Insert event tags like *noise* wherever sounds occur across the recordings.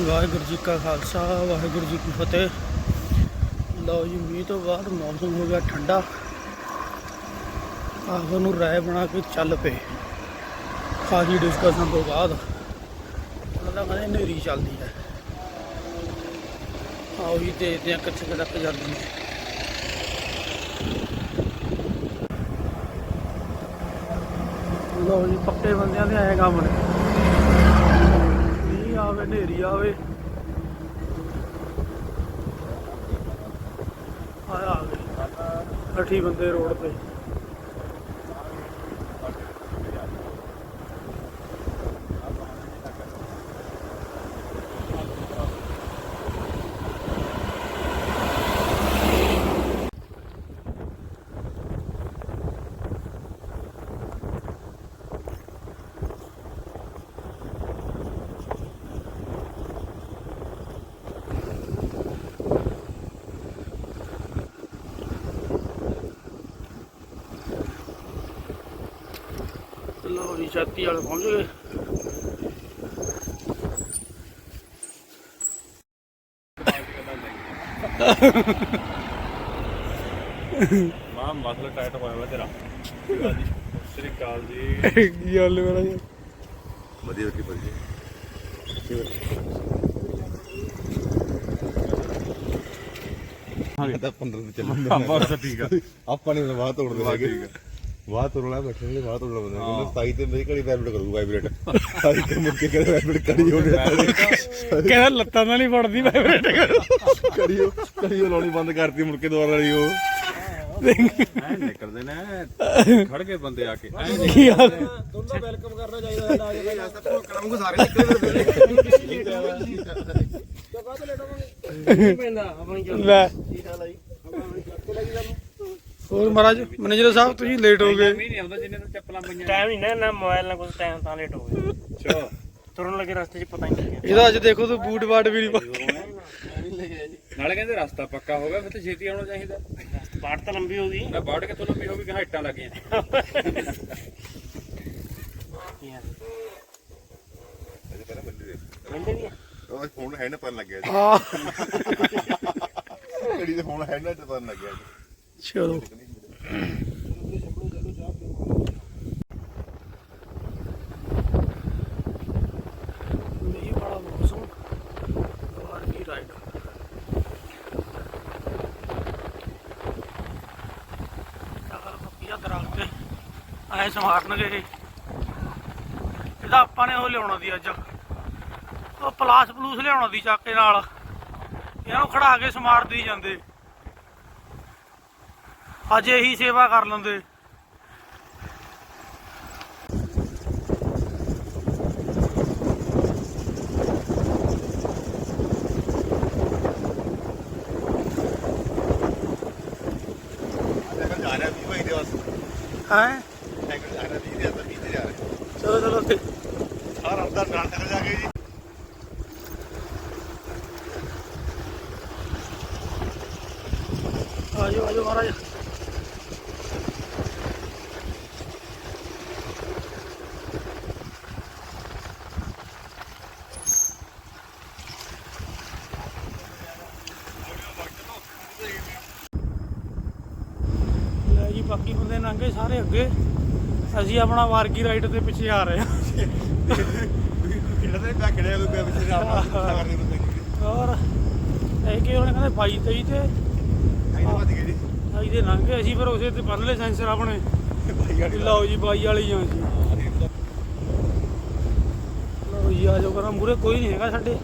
ਵਾਹਿਗੁਰੂ ਜੀ ਕਾ ਖਾਲਸਾ, ਵਾਹਿਗੁਰੂ ਜੀ ਕੀ ਫਤਿਹ। ਲਓ ਜੀ, ਮੀਂਹ ਤੋਂ ਬਾਅਦ ਮੌਸਮ ਹੋ ਗਿਆ ਠੰਡਾ। ਆਖਰ ਨੂੰ ਰਾਏ ਬਣਾ ਕੇ ਚੱਲ ਪਏ। ਖਾਜੀ ਡਿਸਕਸ਼ਨ ਤੋਂ ਬਾਅਦ ਉਹਨਾਂ ਕਹਿੰਦੇ ਹਨੇਰੀ ਚੱਲਦੀ ਹੈ। ਆਓ ਜੀ, ਦੇਖਦੇ ਹਾਂ ਕਿੱਥੇ ਤੱਕ ਜਾਂਦੀ ਹੈ। ਲਓ ਜੀ, ਪੱਕੇ ਬੰਦਿਆਂ ਦੇ ਆਏ ਕੰਮ ਨੇ। ਆਵੇ ਹਨੇਰੀ ਆਵੇ। ਆਇਆ ਆ ਗਏ ਅੱਠੀ ਬੰਦੇ ਰੋਡ ਤੇ। ਜੀ ਛਾਤੀ ਵਾਲੇ ਪਹੁੰਚ ਗਏ। ਮਾਂ ਮਸਲ ਟਾਈਟ ਹੋਇਆ ਵਾ ਤੇਰਾ। ਸ੍ਰੀ ਅਕਾਲ ਜੀ। ਕੀ ਗੱਲ ਮੇਰਾ ਜੀ ਵਧੀਆ ਵਧੀਆ ਵਧੀਆ ਹਾਂ ਤਾਂ 15 ਤੇ ਚੱਲਣ ਬਸ ਠੀਕ ਆ। ਆਪਾਂ ਨੇ ਵਾਹ ਤੋੜਦੇ ਵਾਹ ਹੈਗੇ। ਠੀਕ ਆ। ਵਾਹ ਤੋੜਨਾ ਬੈਠੇ ਨੇ ਵਾਹ ਤੋੜਨਾ ਬੰਦੇ ਨੇ। 27 ਤੇ ਮੇਰੀ ਘੜੀ ਵਾਈਬ੍ਰੇਟ ਕਰੂ ਵਾਈਬ੍ਰੇਟ ਸਾਰੀ ਤੇ ਮੁੜ ਕੇ ਕਰੇ ਵਾਈਬ੍ਰੇਟ ਕਰੀ ਹੋ ਗਿਆ ਕਹਿੰਦਾ ਲੱਤਾਂ ਨਾਲ ਨਹੀਂ ਪੜਦੀ ਵਾਈਬ੍ਰੇਟ ਕਰੋ। ਕੜੀ ਉਹ ਲਾਉਣੀ ਬੰਦ ਕਰਤੀ ਮੁੜ ਕੇ ਦੁਬਾਰਾ ਲਈ ਉਹ ਐ ਨਿਕਲਦੇ ਨੇ ਖੜ ਕੇ ਬੰਦੇ ਆ ਕੇ। ਐ ਕੀ ਹਾਲ ਕਰਾਂਗੇ ਸਾਰੇ ਨਿਕਲੇ *laughs* ਲੈ ਹੋਰ ਮਹਾਰਾਜ ਮੈਨੇਜਰ ਸਾਹਿਬ ਤੁਸੀਂ ਲੇਟ ਹੋ ਗਏ। ਨਹੀਂ ਆਉਂਦਾ ਜਿੰਨੇ ਤੋਂ ਚੱਪਲਾਂ ਪਈਆਂ ਟਾਈਮ ਹੀ ਨਾ ਨਾ ਮੋਬਾਈਲ ਨਾਲ ਕੁਝ ਟਾਈਮ ਤਾਂ ਲੇਟ ਹੋ ਗਿਆ। ਚਲੋ ਤੁਰਨ ਲੱਗੇ ਰਸਤੇ 'ਚ ਪਤਾ ਹੀ ਨਹੀਂ ਲੱਗਿਆ। ਇਹਦਾ ਅੱਜ ਦੇਖੋ ਤੂੰ ਬੂਟ ਬਾਟ ਵੀ ਨਹੀਂ ਪਾ ਨਾਲੇ ਕਹਿੰਦੇ ਰਸਤਾ ਪੱਕਾ ਹੋ ਗਿਆ ਫਿਰ ਤੇ ਛੇਤੀ ਆਉਣਾ ਚਾਹੀਦਾ। ਬਾੜ ਤਾਂ ਲੰਬੀ ਹੋ ਗਈ। ਮੈਂ ਬਾੜ ਕੇ ਤੋਂ ਲੰਬੀ ਹੋ ਗਈ ਕਿ ਹਾਈਟਾਂ ਲੱਗੀਆਂ ਬੰਦੇ ਵੀ ਆ। ਉਹ ਫੋਨ ਹੈ ਨਾ ਪਤਾ ਲੱਗਿਆ ਜੀ। ਆ ਕੜੀ ਦੇ ਫੋਨ ਹੈ ਨਾ ਤੇ ਪਤਾ ਲੱਗਿਆ ਜੀ। ਚਲੋ। ਮੀਂਹ ਵਾਲਾ ਮੌਸਮ। ਬਾਹਰ ਇਹ। ਇਹਦਾ ਆਪਾਂ ਨੇ ਉਹ ਲਿਆਉਣਾ ਦੀ ਅੱਜ। ਉਹ ਪਲਾਸ ਪਲੂਸ ਲਿਆਉਣਾ ਦੀ ਚਾਕੇ ਨਾਲ। ਇਹਨੂੰ ਖੜਾ ਕੇ ਸਮਾਰਦੀ ਜਾਂਦੇ। ਅੱਜ ਇਹੀ ਸੇਵਾ ਕਰ ਲੈਂਦੇ। ਹੈ? ਚਲੋ ਚਲੋ ਤੇ ਸਾਰਾ ਅੰਦਰ ਨਾਲ ਚੱਲ ਜਾ। ਕੇ ਜੀ ਆਜੋ ਆਜੋ ਮਹਾਰਾਜ ਲੈ ਜੀ ਬਾਕੀ ਬੰਦੇ ਲੰਘੇ ਸਾਰੇ ਅੱਗੇ ਅਸੀਂ ਆਪਣਾ ਵਾਰਗੀ ਰਾਈਡ ਦੇ ਪਿੱਛੇ ਆ ਰਹੇ ਹਾਂ ਕਿਹੜਾ ਤੇ ਟੱਕ ਰਿਹਾ ਕੋਈ ਪਿੱਛੇ ਕਰਦੇ ਬੰਦੇ ਔਰ ਇਹ ਕਿ ਉਹਨੇ ਕਹਿੰਦੇ 22 23 ਤੇ? ਆਈ ਵੱਜ ਗਏ ਜੀ। ਅਸੀਂ ਤੇ ਲੰਘੇ ਅਸੀਂ ਫਿਰ ਉਸੇ ਤੇ ਬੰਨ ਲਏ ਸੈਂਸਰ ਆਪਣੇ। ਲਓ ਜੀ ਬਾਈ ਵਾਲੀ ਆ ਜੀ ਲਓ ਜੀ ਆ ਜਾਓ ਕਰਾਂ ਮੂਰੇ ਕੋਈ ਨਹੀਂ ਹੈਗਾ ਸਾਡੇ।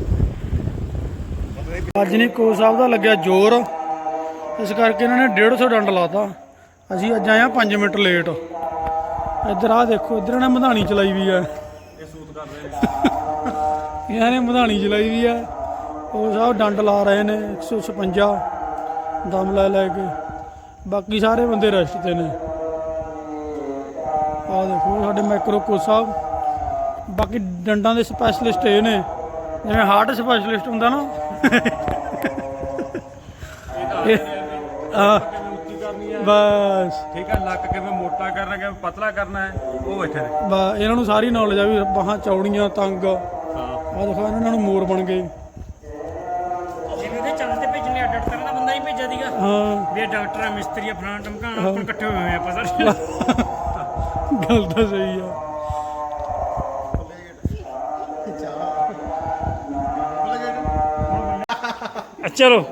ਅੱਜ ਨਹੀਂ ਕੋ ਸਾਹਿਬ ਦਾ ਲੱਗਿਆ ਜ਼ੋਰ। ਇਸ ਕਰਕੇ ਇਹਨਾਂ ਨੇ 150 ਡੰਡ ਲਾਤਾ। ਅਸੀਂ ਅੱਜ ਆਏ ਆ 5 ਮਿੰਟ ਲੇਟ। ਇੱਧਰ ਆ ਦੇਖੋ, ਇੱਧਰ ਨੇ ਮਧਾਣੀ ਚਲਾਈ ਵੀ ਆ। ਇਹ ਸੂਤ ਕਰ ਰਹੇ ਨੇ ਇਹਨਾਂ ਨੇ ਮਧਾਣੀ ਚਲਾਈ ਵੀ ਆ। ਉਹ ਸਾਹਿਬ ਡੰਡ ਲਾ ਰਹੇ ਨੇ 156 ਦਮ ਲੈ ਲੈ ਕੇ। ਬਾਕੀ ਸਾਰੇ ਬੰਦੇ ਰੈਸਟ ਤੇ ਨੇ। ਆ ਦੇਖੋ, ਸਾਡੇ ਮੈਕਰੋ ਕੋ ਸਾਹਿਬ। ਬਾਕੀ ਡੰਡਾਂ ਦੇ ਸਪੈਸ਼ਲਿਸਟ ਇਹ ਨੇ। ਜਿਵੇਂ ਹਾਰਟ ਸਪੈਸ਼ਲਿਸਟ ਹੁੰਦਾ ਨਾ। ਇਹ ਆ ਬਸ। ਠੀਕ ਹੈ ਲੱਕ ਕਿਵੇਂ ਮੋਟਾ ਕਰਨਾ ਕਿਵੇਂ ਪਤਲਾ ਕਰਨਾ ਹੈ ਉਹ ਬੈਠੇ ਨੇ। ਬਾ ਇਹਨਾਂ ਨੂੰ ਸਾਰੀ ਨੌਲੇਜ ਆ ਵੀ ਬਾਹਾਂ ਚੌੜੀਆਂ ਤੰਗ। ਆ ਦੇਖੋ ਇਹਨਾਂ ਨੂੰ ਮੋਰ ਬਣ ਗਏ। ਅੱਡ ਅੱਡ ਤਰ੍ਹਾਂ ਦਾ ਬੰਦਾ ਹੀ ਭੇਜਿਆ ਸੀਗਾ। ਹਾਂ। ਵੀ ਇਹ ਡਾਕਟਰ ਆ ਮਿਸਤਰੀ ਆ ਫਲਾਣਾ ਟਮਕਾਣਾ ਆਪਾਂ ਇਕੱਠੇ ਹੋਏ ਹੋਏ ਆਪਾਂ ਸਾਰੇ ਗੱਲ ਤਾਂ ਸਹੀ ਆ। ਚਲੋ।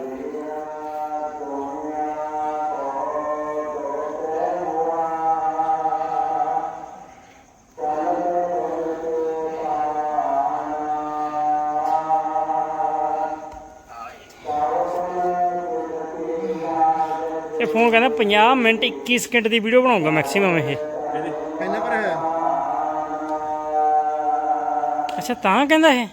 ਫੋਨ ਕਹਿੰਦਾ 50 ਮਿੰਟ 21 ਸਕਿੰਟ ਦੀ ਵੀਡੀਓ ਬਣਾਉਂਗਾ ਮੈਕਸਿਮਮ ਇਹ। ਕਹਿੰਦਾ ਪਰ ਅੱਛਾ ਤਾਂ ਕਹਿੰਦਾ ਇਹ?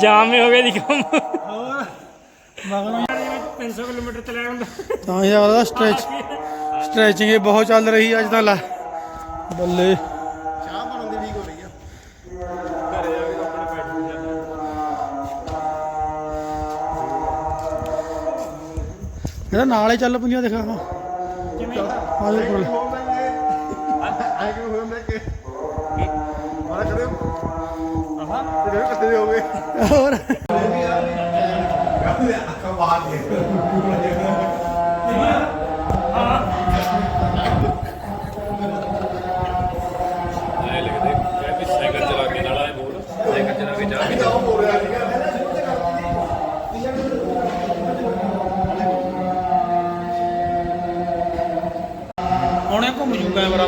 ਜਾਮ ਹੀ ਹੋ ਗਿਆ ਦੀ ਕੰਮ। ਹੋਰ ਮਗਰ 300 ਕਿਲੋਮੀਟਰ ਚਲਾਇਆ ਹੁੰਦਾ ਤਾਂ ਯਾਰ ਦਾ ਸਟ੍ਰੈਚ ਸਟ੍ਰੈਚਿੰਗ ਇਹ ਬਹੁਤ ਚੱਲ ਰਹੀ ਅੱਜ ਤਾਂ ਲੈ। ਬੱਲੇ। ਚਾਹ ਬਣਨ ਦੀ ਠੀਕ ਹੋ ਰਹੀ ਆ। ਘਰੇ ਆ ਕੇ ਆਪਣੇ ਬੈਠ ਜਾਂਦੇ ਇਹਦਾ ਨਾਲ ਹੀ ਚੱਲ ਪੰਜੀਆਂ ਦਿਖਾ। ਹਾਂ ਜਿਵੇਂ ਆ ਜਾ ਕੋਲ ਆਏ ਕਿ। ਹੋਏ ਮੈਂ ਕਿ। ਮਾਰਾ ਕਰੇ ਆਹਾਂ। ਤੇ ਕਿੱਥੇ ਹੋ ਗਏ ਹੋਰ। ਅੱਖਾਂ ਬਾਹਰ ਦੇ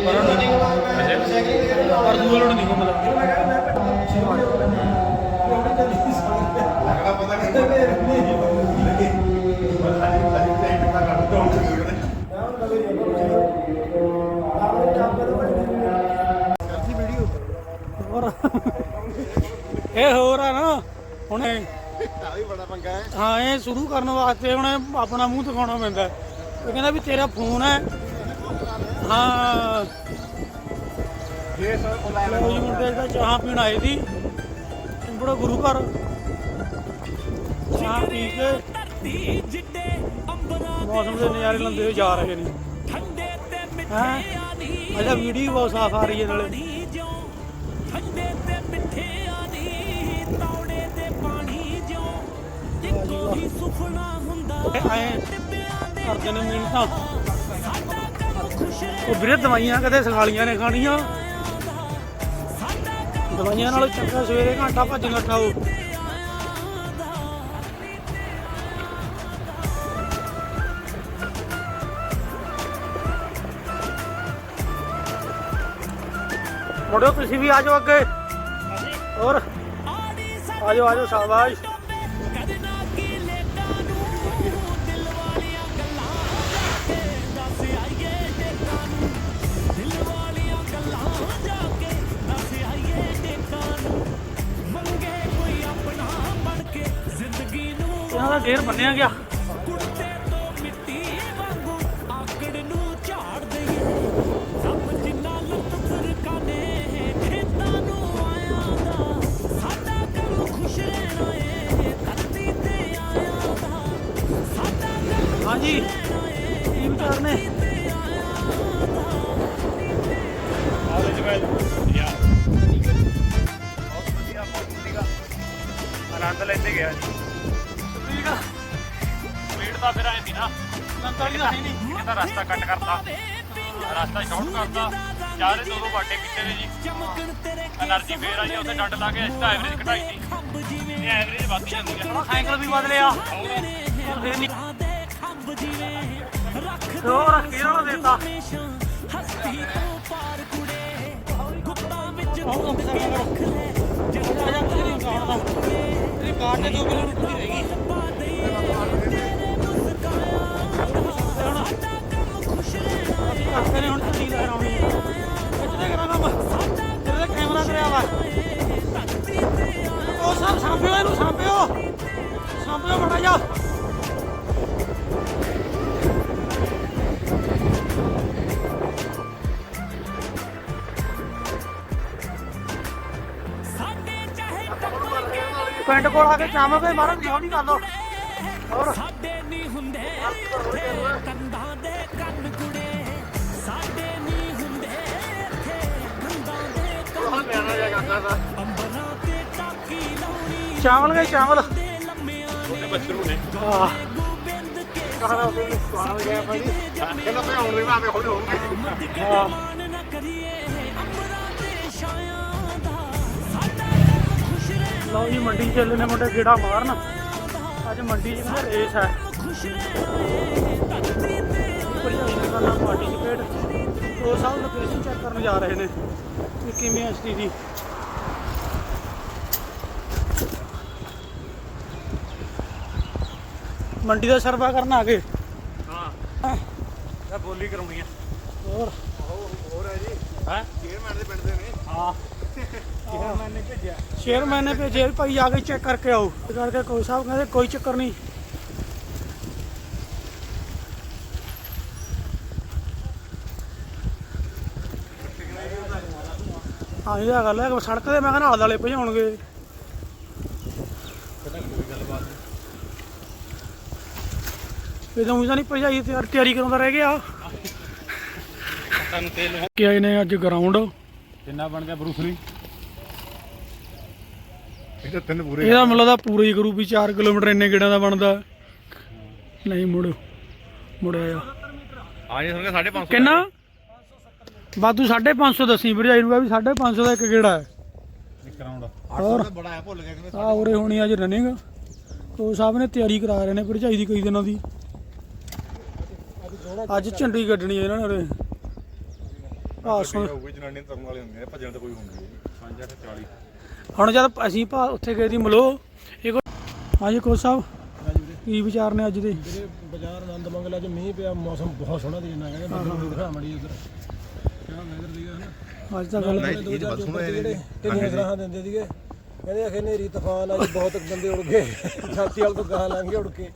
ਪਰ ਪਰ ਲੋੜ ਨਹੀਂ ਪਤਾ ਨਹੀਂ ਹੋਰ ਇਹ ਹੋਰ ਆ ਨਾ ਹੁਣੇ ਆ ਵੀ ਬੜਾ ਪੰਗਾ ਹੈ। ਹਾਂ ਇਹ ਸ਼ੁਰੂ ਕਰਨ ਵਾਸਤੇ ਹੁਣ ਆਪਣਾ ਮੂੰਹ ਦਿਖਾਉਣਾ ਪੈਂਦਾ ਉਹ ਕਹਿੰਦਾ ਵੀ ਤੇਰਾ ਫੋਨ ਹੈ ਹਾਂ ਜੇ ਸਰ ਕੋਲ ਮੁੰਡੇ ਦਾ ਚਾਹ ਪੀਣ ਆਏ ਸੀ ਬੜਾ ਗੁਰੂ ਘਰ ਚਾਹ ਪੀ ਕੇ ਮੌਸਮ ਦੇ ਨਜ਼ਾਰੇ ਲੈਂਦੇ ਹੋਏ ਜਾ ਰਹੇ ਨੇ ਹਾਂ ਅਜਾ ਵੀਡੀਓ ਬਹੁਤ ਸਾਫ਼ ਆ ਰਹੀ ਹੈ ਨਾਲੇ। ਠੰਡੇ ਤੇ ਮਿੱਠੇ ਆਨੀ ਤੌੜੇ ਤੇ ਪਾਣੀ ਜਿਉ ਇੱਕੋ ਹੀ ਸੁਪਨਾ ਹੁੰਦਾ ਆਏ ਮਿਹਨਤਾਂ ਉਹ ਵੀਰੇ ਦਵਾਈਆਂ ਕਦੇ ਸਖਾਲੀਆਂ ਨੇ ਖਾਣੀਆਂ। ਦਵਾਈਆਂ ਨਾਲੋਂ ਚੰਗਾ ਸਵੇਰੇ ਘੰਟਾ ਭੱਜ ਨੱਠਾਓ ਮੁੜੋ ਤੁਸੀਂ ਵੀ ਆ ਜਾਓ ਅੱਗੇ। ਹੋਰ। ਆ ਜਾਓ ਆ ਜਾਓ ਸ਼ਾਬਾਸ਼। ਰਹਿਣਾ ਏ ਧਰਤੀ ਤੇ ਆਇਆ ਦਾ ਸਾਡਾ ਕੰਮ ਹਾਂਜੀ ਕੀ ਵਿਚਾਰ ਨੇ ਆਲੇ ਜਗ੍ਹਾ ਯਾ ਆਨੰਦ ਲੈਂਦੇ ਗਿਆ ਜੀ। ਸੀਗਾ। ਪੇੜ ਦਾ ਫਿਰ ਆਏ ਸੀ ਨਾ। 45 ਦਾ ਹੈ ਨਹੀਂ। ਇਹਦਾ ਰਸਤਾ ਕੱਟ ਕਰਤਾ। ਰਸਤਾ ਸ਼ਾਰਟ ਕਰਤਾ। ਚਾਰੇ ਦੋ ਦੋ ਬਾਟੇ ਪਿੱਛੇ ਨੇ ਜੀ। ਐਨਰਜੀ ਫੇਰ ਆਈ ਉੱਥੇ ਡੱਡ ਲਾ ਕੇ ਅਸੀਂ ਤਾਂ ਐਵਰੇਜ ਘਟਾਈ ਸੀ। ਇਹ ਐਵਰੇਜ ਵੱਧ ਜਾਂਦੀ ਹੈ ਐਂਗਲ ਵੀ ਬਦਲਿਆ। ਫੇਰ ਨਹੀਂ ਦੋ ਰੱਖ ਕੇ ਉਹਨਾਂ ਦੇਤਾ। ਹਸਤੀ ਤੋਂ ਪਾਰ ਕੁੜੇ ਗੁੱਤਾਂ ਵਿੱਚ ਰੱਖ ਲੈ ਜਿਹੜਾ ਜਾਂ ਤੇਰੀ ਕਾਰਡ ਦਾ ਤੇਰੀ ਕਾਰਡ ਦੇ ਦੋ ਕਿਲੋ ਰੁਪਏ ਰਹਿ ਗਈ ਆਉਣੀ ਕਿੱਥੇ ਕਰਾਂ ਕੰਮ ਤੇਰੇ ਕੈਮਰਾ ਕਰਿਆ ਵਾ ਉਹ ਸਰ ਸਾਂਭਿਓ ਇਹਨੂੰ ਸਾਂਭਿਓ ਸਾਂਭਿਓ ਬੜਾ ਜਾ ਪਿੰਡ ਕੋਲ ਆ ਕੇ ਚਾਵਾਂਗੇ ਮਾਰਨ ਦੀ ਹੌਲੀ ਕਰ ਲੋ ਸਾਡੇ ਨਹੀਂ ਹੁੰਦੇ ਕੰਧਾਂ ਦੇ। ਚਾਵਲ ਗਏ, ਚਾਵਲ। ਦੇ ਬੱਚਰੂ ਨੇ ਆਹ। ਕਹਣਾ ਉਹ ਸਵਾਲ ਗਿਆ ਭਾਈ ਕਹਿੰਦਾ ਮੈਂ ਹੁਣ ਰਿਹਾ ਮੈਂ ਹੁਣ ਹੋਊਂਗੀ ਆਹ। ਲਓ ਜੀ, ਮੰਡੀ ਚੱਲੇ ਨੇ ਮੁੰਡੇ, ਗੇੜਾ ਮਾਰਨ। ਅੱਜ ਮੰਡੀ 'ਚ ਕਹਿੰਦੇ ਰੇਸ ਹੈ। ਖੁਸ਼ ਉਹ ਸਭ ਲੋਕੇਸ਼ਨ ਚੈੱਕ ਕਰਨ ਜਾ ਰਹੇ ਨੇ ਕਿ ਕਿਵੇਂ ਹੈ ਸਥਿਤੀ। ਮੰਡੀ ਦਾ ਸਰਵਾ ਕਰਨ ਆ ਗਏ। ਹਾਂ। ਇਹ ਬੋਲੀ ਕਰਾਉਣੀ ਆ। ਹੋਰ? ਹੋਰ ਹੈ ਜੀ। ਹੈ? ਚੇਅਰਮੈਨ ਦੇ ਪਿੰਡ ਦੇ ਨੇ। ਹਾਂ। ਚੇਅਰਮੈਨ ਨੇ ਭੇਜਿਆ। ਚੇਅਰਮੈਨ ਨੇ ਭੇਜਿਆ ਭਾਈ ਆ ਕੇ ਚੈੱਕ ਕਰਕੇ ਆਓ। ਕਰਕੇ ਕੋਈ ਸਾਹਿਬ ਕਹਿੰਦੇ ਕੋਈ ਚੱਕਰ ਨਹੀਂ। ਹਾਂ ਇਹ ਤਾਂ ਗੱਲ ਹੈ ਕਿ ਸੜਕ ਤੇ ਮੈਂ ਕਹਿੰਦਾ ਨਾਲ ਵਾਲੇ ਭਜਾਉਣਗੇ। ਇਹ ਤਾਂ ਊਂ ਤਾਂ ਨਹੀਂ ਭਜਾਈ ਤਿਆਰ ਤਿਆਰੀ ਕਰਾਉਂਦਾ ਰਹਿ ਗਿਆ। ਤਨ ਤੇਲ ਕਿ ਆਏ ਨੇ ਅੱਜ ਗਰਾਊਂਡ ਕਿੰਨਾ ਬਣ ਗਿਆ ਬਰੂਸਰੀ ਇਹ ਤਾਂ ਤਿੰਨ ਪੂਰੇ। ਇਹਦਾ ਮਤਲਬ ਦਾ ਪੂਰਾ ਹੀ ਕਰੂ ਵੀ 4 ਕਿਲੋਮੀਟਰ ਇੰਨੇ ਗੇੜਾਂ ਦਾ ਬਣਦਾ। ਨਹੀਂ ਮੁੜੋ ਮੁੜਿਆ ਆ ਆ ਜੇ ਸੁਣ 550 ਕਿੰਨਾ? ਬਾਦੂ 550 ਦੱਸੀ ਭਰਜਾਈ ਨੂੰ ਕਿਹਾ ਵੀ 550 ਦਾ ਇੱਕ ਗੇੜਾ ਹੈ। ਇੱਕ ਰਾਉਂਡ ਹੋਰ? ਬੜਾ ਹੈ ਭੁੱਲ ਗਿਆ ਕਿ ਆ ਉਰੇ ਹੋਣੀ ਅੱਜ ਰਨਿੰਗ ਉਹ ਸਾਹਿਬ ਨੇ ਤਿਆਰੀ ਕਰਾ ਰਹੇ ਨੇ ਭਰਜਾਈ ਦੀ ਕਈ ਦਿਨਾਂ ਦੀ। ਅੱਜ ਝੰਡੀ ਕੱਢਣੀ ਹੈ ਇਹਨਾਂ ਨੇ ਉਰੇ। ਆ ਸੁਣ। ਹੋਊਗੀ ਜਨਾਨੀ ਤੁਰਨ ਵਾਲੇ ਹੁੰਦੇ ਨੇ ਭੱਜਣ ਤਾਂ ਕੋਈ ਹੁੰਦੀ ਨਹੀਂ। 5 8 40 ਹੁਣ ਜਦ ਅਸੀਂ ਭਾ ਉੱਥੇ ਗਏ ਸੀ ਮਲੋ ਇਹ ਕੋ ਹਾਂਜੀ ਕੋਚ ਸਾਹਿਬ ਕੀ ਵਿਚਾਰ ਨੇ ਅੱਜ ਦੇ? ਵੀਰੇ ਬਾਜ਼ਾਰ ਆਨੰਦ ਮੰਗਲ ਅੱਜ ਮੀਂਹ ਪਿਆ ਮੌਸਮ ਬਹੁਤ ਸੋਹਣਾ ਦੀ। ਨਾ ਕਹਿੰਦੇ ਮੜੀ ਉਧਰ। ਅੱਜ ਤਾਂ ਗੱਲ ਇਹ ਤਾਂ ਸੁਣੋ ਜਿਹੜੇ ਢਿੱਲੀਆਂ ਸਲਾਹਾਂ ਦਿੰਦੇ ਸੀਗੇ ਕਹਿੰਦੇ ਆਖੇ ਨੇਰੀ ਤੂਫਾਨ ਅੱਜ ਬਹੁਤ ਬੰਦੇ ਉੜ ਗਏ। ਛਾਤੀ ਵਾਲ ਤੋਂ ਗਾਹਾਂ ਲੰਘ ਗਏ ਉੜ ਕੇ।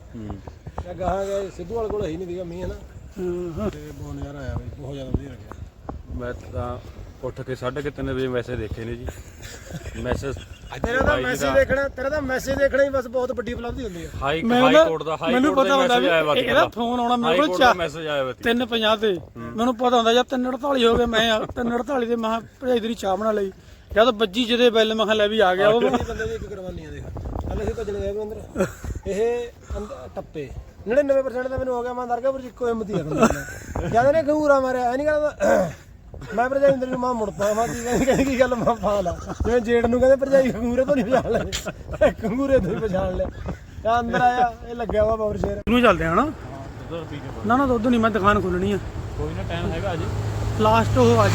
ਜਾਂ ਗਾਹਾਂ ਗਏ ਸਿੱਧੂ ਵਾਲ ਕੋਲ ਹੈ ਨਹੀਂ ਸੀਗਾ ਮੀਂਹ ਹਨਾ? ਹਾਂ, ਹਾਂ। ਤੇ ਬਹੁਤ ਨਜ਼ਾਰਾ ਆਇਆ ਬਈ ਬਹੁਤ ਜ਼ਿਆਦਾ ਵਧੀਆ ਲੱਗਿਆ। ਮੈਂ ਤਾਂ ਉੱਠ ਕੇ 3:30 ਵਜੇ ਮੈਸੇਜ ਦੇਖੇ ਨੇ ਜੀ। ਮੈਸੇਜ ਤੇਰਾ ਤਾਂ ਮੈਸੇਜ ਦੇਖਣਾ ਤੇਰਾ ਤਾਂ ਮੈਸੇਜ ਦੇਖਣਾ ਹੀ ਬਸ ਬਹੁਤ ਵੱਡੀ ਉਪਲਬਧੀ ਹੁੰਦੀ ਹੈ ਹਾਈ ਕੋਰਟ ਦਾ ਹਾਈ ਮੈਨੂੰ ਕੋਰਟ ਪਤਾ ਦਾ ਹੁੰਦਾ ਮੈਸੇਜ ਆਇਆ ਵਾ ਵੀ ਇਹਦਾ ਫੋਨ ਆਉਣਾ ਮੇਰੇ ਕੋਲ ਚਾ ਚਾ ਮੈਸੇਜ ਆਇਆ ਵਾ 350 ਤੇ। ਮੈਨੂੰ ਪਤਾ ਹੁੰਦਾ ਜਦ 348 ਹੋ ਗਏ ਮੈਂ 348 ਤੇ ਮੈਂ ਭਜਾਈ ਦੀ ਚਾਹ ਬਣਾ ਲਈ। ਜਦ ਵੱਜੀ ਜਿਹਦੇ ਬੈਲ ਮੈਂ ਕਿਹਾ ਲੈ ਵੀ ਆ ਗਿਆ ਉਹ। ਬੰਦੇ ਦੀ ਇੱਕ ਕੁਰਬਾਨੀ ਆ ਦੇਖ। ਕੱਲ ਅਸੀਂ ਭੱਜਣ ਗਏ ਅੰਦਰ। ਇਹ ਅੰਦ- ਟੱਪੇ। 99% ਦਾ ਮੈਨੂੰ ਹੋ ਗਿਆ ਮੈਂ ਦਰਗਾਹ ਪਰ ਇੱਕੋ ਹਿੰਮਤ ਹੀ ਰੱਖਦਾ ਜਦ ਇਹਨੇ ਘੂਰਾ ਮਾਰਿਆ ਐ ਨਹੀਂ ਕਹਿੰਦਾ ਮੈਂ ਭਰਜਾਈ ਨੂੰ ਮਾਂ ਮੁੜਦਾ ਮੈਂ ਕੀ ਕਹਿੰਦੀ ਕਹਿੰਦੀ ਕੀ ਗੱਲ ਮਾਂ ਪਾ ਲਾ। ਜਿਵੇਂ ਜੇੜ ਨੂੰ ਕਹਿੰਦੇ ਭਰਜਾਈ ਘੂਰੇ ਤੋਂ ਨਹੀਂ ਪਛਾਣ ਲੈ ਘੂਰੇ ਤੋਂ ਹੀ ਪਛਾਣ ਲਿਆ ਤਾਂ ਅੰਦਰ ਆਇਆ ਇਹ ਲੱਗਿਆ ਵਾ ਬਾਬਰ ਸ਼ੇਰ। ਨੂੰ ਚੱਲਦੇ ਆ ਨਾ ਨਾ ਨਾ ਦੁੱਧ ਨਹੀਂ ਮੈਂ ਦੁਕਾਨ ਖੋਲਣੀ ਆ। ਕੋਈ ਨਾ ਟਾਈਮ ਹੈਗਾ ਅਜੇ। ਲਾਸਟ ਉਹ ਅੱਜ।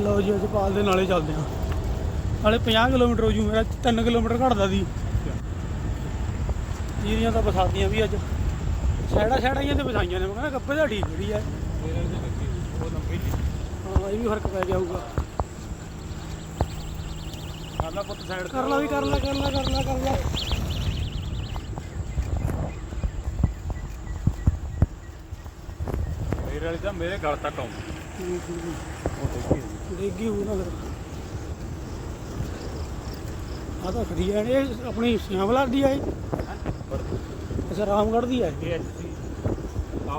ਲਓ ਜੀ ਅੱਜ ਪਾਲ ਦੇ ਨਾਲੇ ਚੱਲਦੇ ਆ ਨਾਲੇ 50 ਕਿਲੋਮੀਟਰ ਹੋ ਜੂ ਮੇਰਾ 3 ਕਿਲੋਮੀਟਰ ਘਟਦਾ ਦੀ ਜੀਰੀਆਂ ਤਾਂ ਬਸਾਤੀਆਂ ਵੀ ਅੱਜ। ਛੈੜਾ ਛੈੜਾਈਆਂ ਤੇ ਬਸਾਈਆਂ ਨੇ ਮੈਂ ਕਹਿੰਦਾ ਗੱਪੇ ਦਾ ਠੀਕ ਜਿਹੜੀ ਹੈ ਹਾਂ ਇਹ ਵੀ ਫ਼ਰਕ ਪੈ ਗਿਆ ਹੋਊਗਾ। ਕਰ ਲਾ ਪੁੱਤ ਸਾਈਡ ਕਰ ਲਾ ਵੀ ਕਰ ਲਾ ਕਰ ਲਾ ਕਰ ਲਾ ਕਰ ਲਾ। ਮੇਰੇ ਵਾਲੀ ਤਾਂ ਮੇਰੇ ਗਲ ਤੱਕ ਆਉਂਦੀ। ਡੇਗੀ ਹੋ ਨਾ ਫਿਰ। ਆ ਤਾਂ ਖੜੀ ਹੈ ਇਹ ਆਪਣੀ ਸਿਆਵਲਾ ਦੀ ਹੈ? ਅੱਛਾ ਰਾਮਗੜ੍ਹ ਦੀ ਹੈ ਇਹ।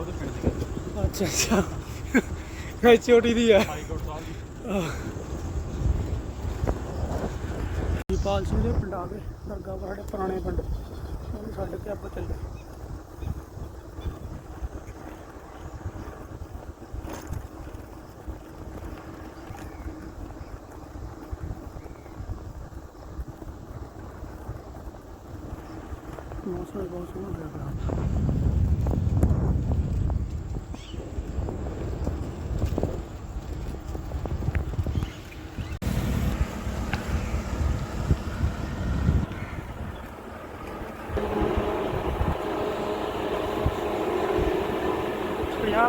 ਦੇ ਪਿੰਡ ਦੀ ਅੱਛਾ ਅੱਛਾ। ਇਹ ਛੋਟੀ ਦੀ ਹੈ ਹਾਈ ਕੋਰਟ ਸਾਹਿਬ ਦੀ। ਦੀਪਾਲ ਸਿੰਘ ਦੇ ਪਿੰਡ ਆ ਗਏ ਦਰਗਾਹ ਸਾਡੇ ਪੁਰਾਣੇ ਪਿੰਡ। ਉਹਨੂੰ ਛੱਡ ਕੇ ਆਪਾਂ ਚੱਲੇ।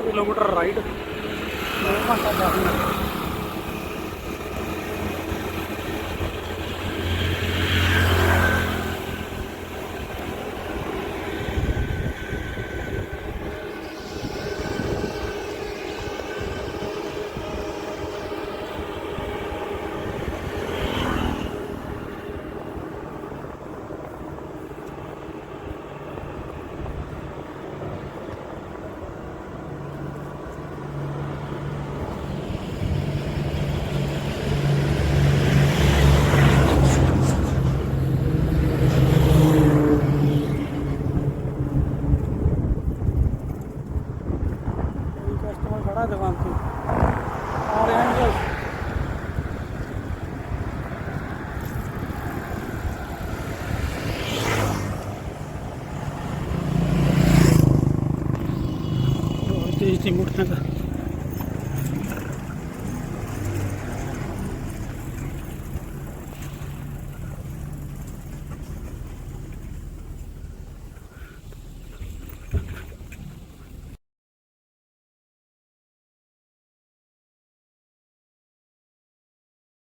ਕਿਲੋਮੀਟਰ ਰਾਈਡ 2 ਘੰਟਾ 10